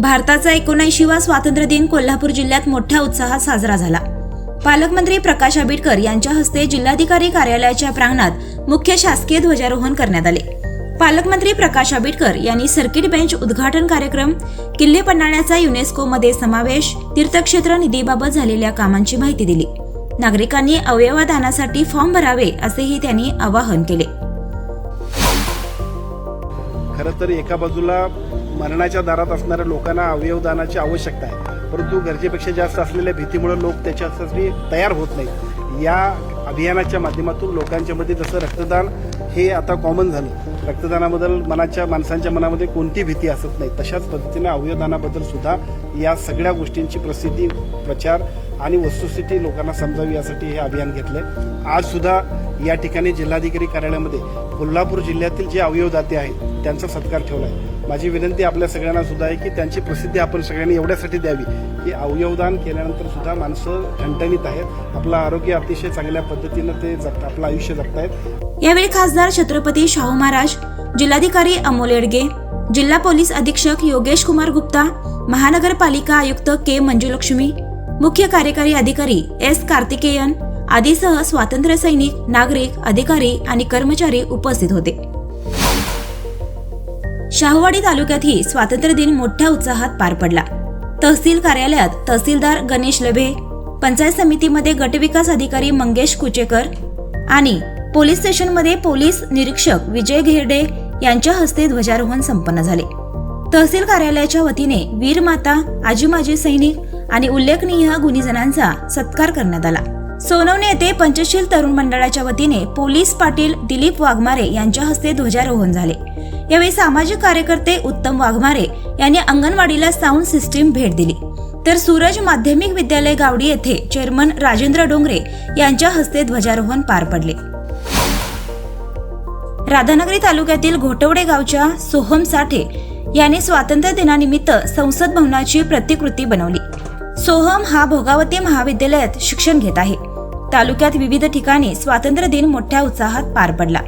भारताचा एकोणऐंशीवा स्वातंत्र्य दिन कोल्हापूर जिल्ह्यात मोठ्या उत्साहात साजरा झाला. पालकमंत्री प्रकाश आंबेडकर यांच्या हस्ते जिल्हाधिकारी कार्यालयाच्या प्रांगणात मुख्य शासकीय ध्वजारोहण करण्यात आले. पालकमंत्री प्रकाश आंबेडकर यांनी सर्किट बेंच उद्घाटन कार्यक्रम किल्ले पन्हाळ्याचा युनेस्कोमध्ये समावेश तीर्थक्षेत्र निधीबाबत झालेल्या कामांची माहिती दिली. नागरिकांनी अवयवदानासाठी फॉर्म भरावे असेही त्यांनी आवाहन केले. खरं तर एका बाजूला मरणाच्या दारात असणाऱ्या लोकांना अवयवदानाची आवश्यकता आहे. परंतु गरजेपेक्षा जास्त असलेल्या भीतीमुळे लोक त्याच्यासाठी तयार होत नाहीत. या अभियानाच्या माध्यमातून लोकांच्या मध्ये जसं रक्तदान हे आता कॉमन झालं. रक्तदानाबद्दल मनाच्या माणसांच्या मनामध्ये कोणती भीती असत नाही तशाच पद्धतीने अवयवदानाबद्दल सुद्धा या सगळ्या गोष्टींची प्रसिद्धी प्रचार आणि वस्तुस्थिती लोकांना समजावी यासाठी हे अभियान घेतलंय. आज सुद्धा या ठिकाणी जिल्हाधिकारी कार्यालयामध्ये कोल्हापूर जिल्ह्यातील जे अवयवदाते आहेत त्यांचा सत्कार ठेवला आहे. माझी विनंती आपल्या सगळ्यांना सुद्धा आहे की त्यांची प्रसिद्धी आपण सगळ्यांनी एवढ्यासाठी द्यावी. की अवयवदान केल्यानंतर सुद्धा माणसं ठणठणीत आहेत. आपलं आरोग्य अतिशय चांगल्या पद्धतीनं ते जगत आपलं आयुष्य जगतायत यावेळी खासदार छत्रपती शाहू महाराज जिल्हाधिकारी अमोल येडगे जिल्हा पोलीस अधीक्षक योगेश कुमार गुप्ता महानगरपालिका आयुक्त के मंजुलक्ष्मी मुख्य कार्यकारी अधिकारी एस कार्तिकेयन आदीसह स्वातंत्र्य सैनिक नागरिक अधिकारी आणि कर्मचारी उपस्थित होते. शाहूवाडी तालुक्यातही स्वातंत्र्य दिन मोठ्या उत्साहात पार पडला. तहसील कार्यालयात तहसीलदार गणेश लभे पंचायत समितीमध्ये गटविकास अधिकारी मंगेश कुचेकर आणि पोलीस स्टेशनमध्ये पोलीस निरीक्षक विजय घेरडे यांच्या हस्ते ध्वजारोहण संपन्न झाले. तहसील कार्यालयाच्या वतीने वीर माता आजी माजी सैनिक आणि उल्लेखनीय गुणीजनांचा सत्कार करण्यात आला. सोनवणे येथे पंचशील तरुण मंडळाच्या वतीने पोलीस पाटील दिलीप वाघमारे यांच्या हस्ते ध्वजारोहण झाले. यावेळी सामाजिक कार्यकर्ते उत्तम वाघमारे यांनी अंगणवाडीला साऊंड सिस्टीम भेट दिली. तर सूरज माध्यमिक विद्यालय गावडी येथे चेअरमन राजेंद्र डोंगरे यांच्या हस्ते ध्वजारोहण पार पडले. राधानगरी तालुक्यातील घोटवडे गावच्या सोहम साठे यांनी स्वातंत्र्य दिनानिमित्त संसद भवनाची प्रतिकृती बनवली. सोहम हा भोगावती महाविद्यालयात शिक्षण घेत आहे. तालुक्यात विविध ठिकाणी स्वातंत्र्य दिन मोठ्या उत्साहात पार पडला.